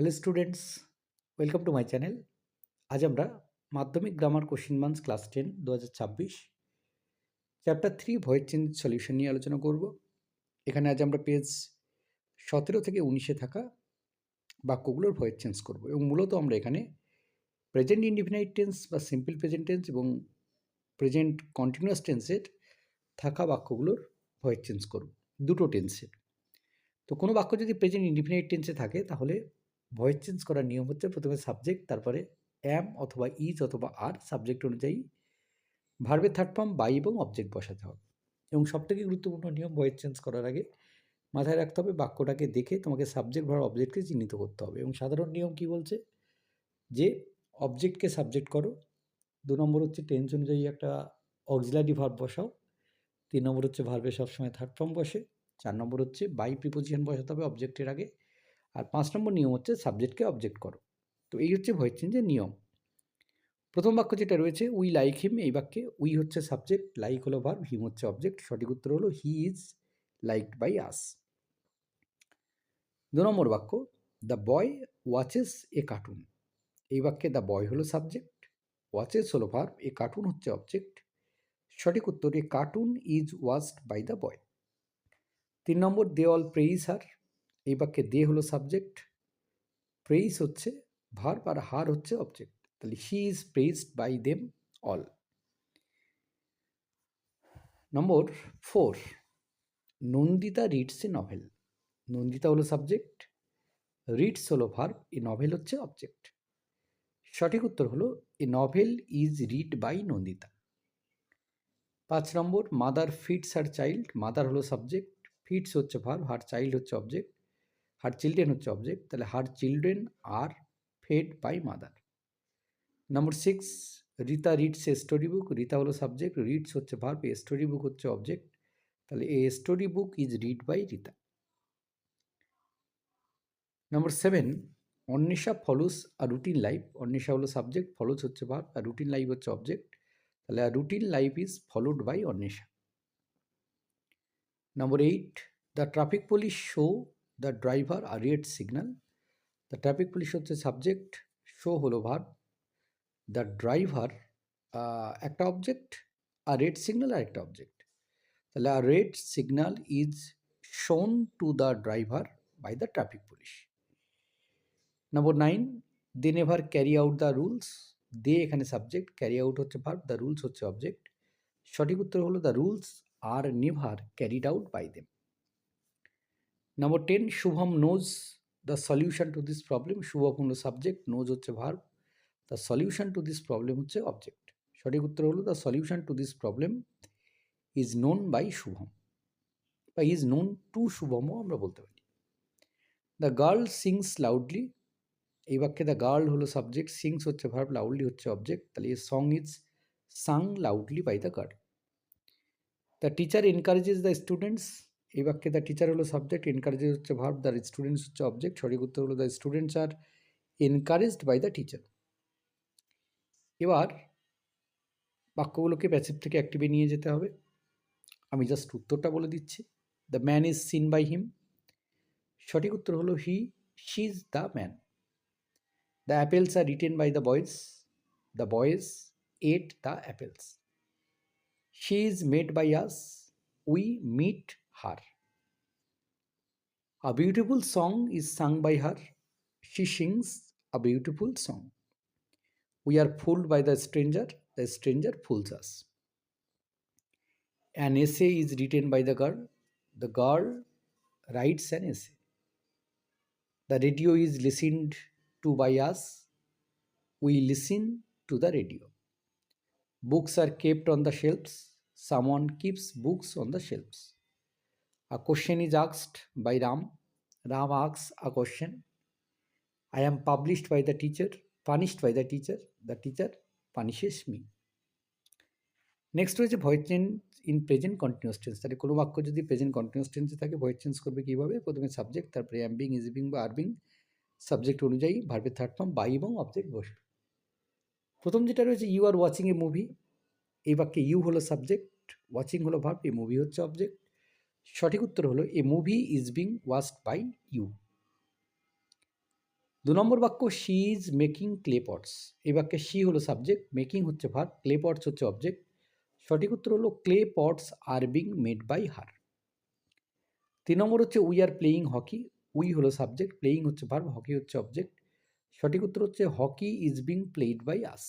Hello students welcome to my channel আজ আমরা মাধ্যমিক গ্রামার কোশ্চিন মান্স ক্লাস টেন দু হাজার ছাব্বিশ chapter three voice change solution নিয়ে আলোচনা করব। এখানে আজ আমরা পেজ সতেরো থেকে উনিশে থাকা বাক্যগুলোর ভয়েস চেঞ্জ করব এবং মূলত আমরা এখানে প্রেজেন্ট ইনডিফিনাইট টেন্স বা সিম্পল প্রেজেন্ট টেন্স এবং প্রেজেন্ট কন্টিনিউয়াস টেন্সের থাকা বাক্যগুলোর ভয়েস চেঞ্জ করব, দুটো টেন্সের তো কোনো বাক্য যদি প্রেজেন্ট ইনডিফিনাইট টেন্সে থাকে তাহলে ভয়েস চেঞ্জ করার নিয়ম হচ্ছে প্রথমে সাবজেক্ট তারপরে অ্যাম অথবা ইজ অথবা আর সাবজেক্ট অনুযায়ী ভার্বের থার্ড ফর্ম বাই এবং অবজেক্ট বসাতে হবে। এবং সবথেকে গুরুত্বপূর্ণ নিয়ম ভয়েস চেঞ্জ করার আগে মাথায় রাখতে হবে বাক্যটাকে দেখে তোমাকে সাবজেক্ট ভার অবজেক্টকে চিহ্নিত করতে হবে। এবং সাধারণ নিয়ম কি বলছে? যে অবজেক্টকে সাবজেক্ট করো, দু নম্বর হচ্ছে টেন্স অনুযায়ী একটা অক্সিলারি ভার্ব বসাও, তিন নম্বর হচ্ছে ভার্বে সবসময় থার্ড ফর্ম বসে, চার নম্বর হচ্ছে বাই প্রিপোজিশন বসাতে হবে অবজেক্টের আগে আর পাঁচ নম্বর নিয়ম হচ্ছে সাবজেক্টকে অবজেক্ট করো। তো এই হচ্ছে ভয়েস চেঞ্জের নিয়ম। প্রথম বাক্য যেটা রয়েছে, উই লাইক হিম এই বাক্যে উই হচ্ছে সাবজেক্ট লাইক হলো ভার্ব হিম হচ্ছে অবজেক্ট সঠিক উত্তর হলো, he is liked by us. দু নম্বর বাক্য, the boy watches a cartoon এই বাক্যে দ্য বয় হলো সাবজেক্ট ওয়াচেস হলো ভার্ব এ কার্টুন হচ্ছে অবজেক্ট সঠিক উত্তর a cartoon is watched by the boy তিন নম্বর দে অল প্রেইস হার এই বাক্যে দে হলো সাবজেক্ট প্রেইস হচ্ছে ভার্ব আর হার হচ্ছে অবজেক্ট তাহলে he is praised by them all number four Nandita reads a novel Nandita হলো সাবজেক্ট রিডস হলো ভার্ব এ নভেল হচ্ছে অবজেক্ট সঠিক উত্তর হলো a novel is read by Nandita পাঁচ number mother feeds her child mother হলো subject feeds হচ্ছে verb her child হচ্ছে অবজেক্ট হার চিলড্রেন হচ্ছে অবজেক্ট তাহলে her children are fed by mother number six Rita reads a story book Rita হলো subject reads হচ্ছে verb a story book হচ্ছে object তাহলে a story book is read by Rita number seven Anwesha follows a routine life Anwesha হলো subject follows হচ্ছে verb আর routine life হচ্ছে object তাহলে a routine life is followed by Anwesha. Number eight the traffic police show the driver a red signal, the traffic police হচ্ছে subject, show হলো verb the driver একটা object আর red signal আর একটা object তাহলে a red signal is shown to the driver by the traffic police. Number nine, they never carry out the rules. They এখানে subject, carry out হচ্ছে verb the rules হচ্ছে object সঠিক উত্তর হলো the rules are never carried out by them. Number ten Shubham knows the solution to this problem Shubham subject knows হচ্ছে verb the solution to this problem হচ্ছে object সঠিক উত্তর হলো the solution to this problem is known by Shubham বা is known to শুভমও আমরা বলতে পারি। দ্য গার্ল সিংস লাউডলি এই বাক্যে দ্য গার্ল হলো সাবজেক্ট সিংস হচ্ছে ভার্ব লাউডলি হচ্ছে অবজেক্ট তাহলে এই song is sung loudly by the girl the teacher encourages the students এই বাক্যে দ্য টিচার হলো সাবজেক্ট এনকারেজেস হচ্ছে ভার্ব দ্য স্টুডেন্টস হচ্ছে অবজেক্ট সঠিক উত্তর হলো the students are encouraged by the teacher এবার বাক্যগুলোকে প্যাসিভ থেকে অ্যাক্টিভে নিয়ে যেতে হবে। আমি জাস্ট উত্তরটা বলে দিচ্ছি। The man is seen by him সঠিক উত্তর হলো he she is the man the apples are eaten by the boys the boys ate the apples she is made by us we meet her A beautiful song is sung by her. She sings a beautiful song. We are fooled by the stranger. The stranger fools us. An essay is written by the girl. The girl writes an essay. The radio is listened to by us. We listen to the radio. Books are kept on the shelves. Someone keeps books on the shelves. A question is asked by Ram. Ram asks a question. I am published by the teacher, punished by the teacher. The teacher punishes me. Next রয়েছে voice change in present continuous tense তাহলে কোনো বাক্য যদি present continuous টেন্সে থাকে voice change করবে কীভাবে প্রথমে সাবজেক্ট তারপরে অ্যাম্বিং ইজবিং বা আরবিং সাবজেক্ট অনুযায়ী ভার্বের থার্ড ফর্ম বাই এবং অবজেক্ট বসবে প্রথম যেটা রয়েছে you are watching a movie এই বাক্যে ইউ হলো সাবজেক্ট ওয়াচিং হলো ভার্ব এই মুভি হচ্ছে অবজেক্ট সঠিক উত্তর হলো, a movie is being watched by you দু নম্বর বাক্য she is making clay pots এই বাক্যে শি হলো সাবজেক্ট মেকিং হচ্ছে ভার ক্লে পটস হচ্ছে অবজেক্ট সঠিক উত্তর হলো clay pots are being made by her তিন নম্বর হচ্ছে we are playing hockey we হলো সাবজেক্ট প্লেয়িং হচ্ছে ভার্ব হকি হচ্ছে অবজেক্ট সঠিক উত্তর হচ্ছে hockey is being played by us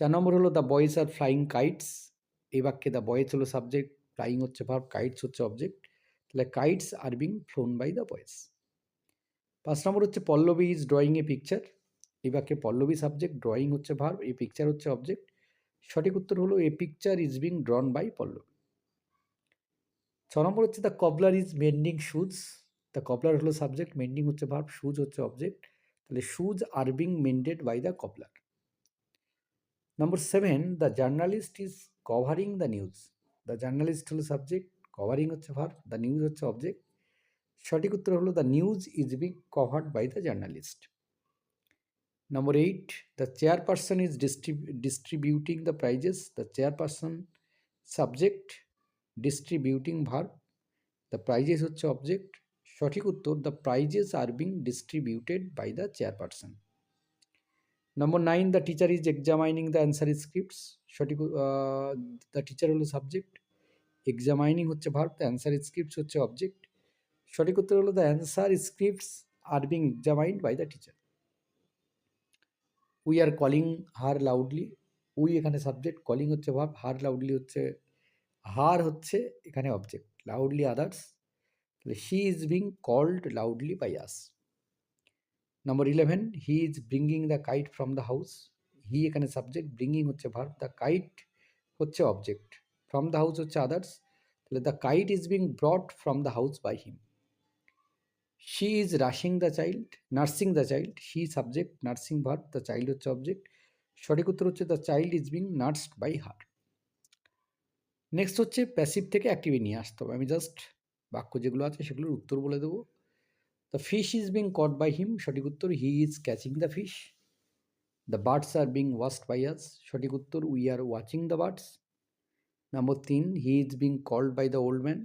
চার নম্বর হলো the boys are flying kites এই বাক্যে দ্য বয়েজ হলো সাবজেক্ট ফ্লাইং হচ্ছে ভার্ব কাইটস হচ্ছে অবজেক্ট তাহলে kites are being flown by the boys পাঁচ নম্বর হচ্ছে Pallavi is drawing a picture এই বাক্যে পল্লবী সাবজেক্ট ড্রয়িং হচ্ছে ভার্ব এই পিকচার হচ্ছে অবজেক্ট সঠিক উত্তর হলো a picture is being drawn by Pallavi. ছ নম্বর হচ্ছে the cobbler is mending shoes the cobbler হলো সাবজেক্ট মেন্ডিং হচ্ছে ভার্ব শুজ হচ্ছে অবজেক্ট তাহলে shoes are being mended by the cobbler number seven the journalist is covering the news the journalist হলো subject covering হচ্ছে verb the news হচ্ছে object সঠিক উত্তর হলো the news is being covered by the journalist number eight the chairperson is distributing the prizes the chairperson subject distributing verb the prizes হচ্ছে object সঠিক উত্তর the prizes are being distributed by the chairperson number nine the teacher is examining the answer scripts সঠিক the teacher হলো subject examining হচ্ছে verb the answer scripts হচ্ছে object সঠিক উত্তর হলো the answer scripts are being examined by the teacher we are calling her loudly we এখানে subject calling হচ্ছে verb her loudly হচ্ছে হার হচ্ছে এখানে অবজেক্ট লাউডলি আদার্স তাহলে she is being called loudly by us number eleven he is bringing the kite from the house he এখানে subject bringing হচ্ছে verb the kite হচ্ছে object from the house হচ্ছে others তাহলে the kite is being brought from the house by him she is rushing the child nursing the child she subject nursing verb the child হচ্ছে object সঠিক উত্তর হচ্ছে the child is being nursed by her next হচ্ছে passive থেকে অ্যাক্টিভে নিয়ে আসতে হবে। আমি জাস্ট বাক্য যেগুলো আছে সেগুলোর উত্তর বলে দেবো। The fish is being caught by him সঠিক উত্তর he is catching the fish the birds are being watched by us সঠিক উত্তর we are watching the birds number তিন he is being called by the old man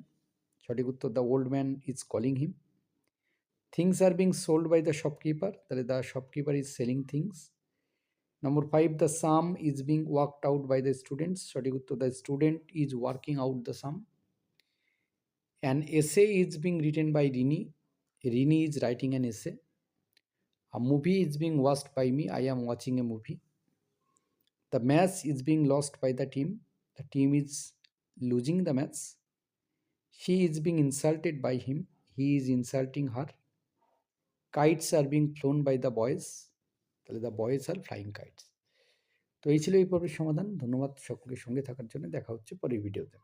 সঠিক উত্তর the old man is calling him things are being sold by the shopkeeper তাহলে the shopkeeper is selling things number five the sum is being worked out by the students সঠিক উত্তর the student is working out the sum an essay is being written by Rini Rini is writing an essay A movie is being watched by me. I am watching a movie. The match is being lost by the team. The team is losing the match. She is being insulted by him. He is insulting her. Kites are being flown by the boys. তাহলে the boys are flying kites তো এই ছিল এই পর্বের সমাধান ধন্যবাদ সকলের সঙ্গে থাকার জন্য দেখা হচ্ছে পরের ভিডিওতে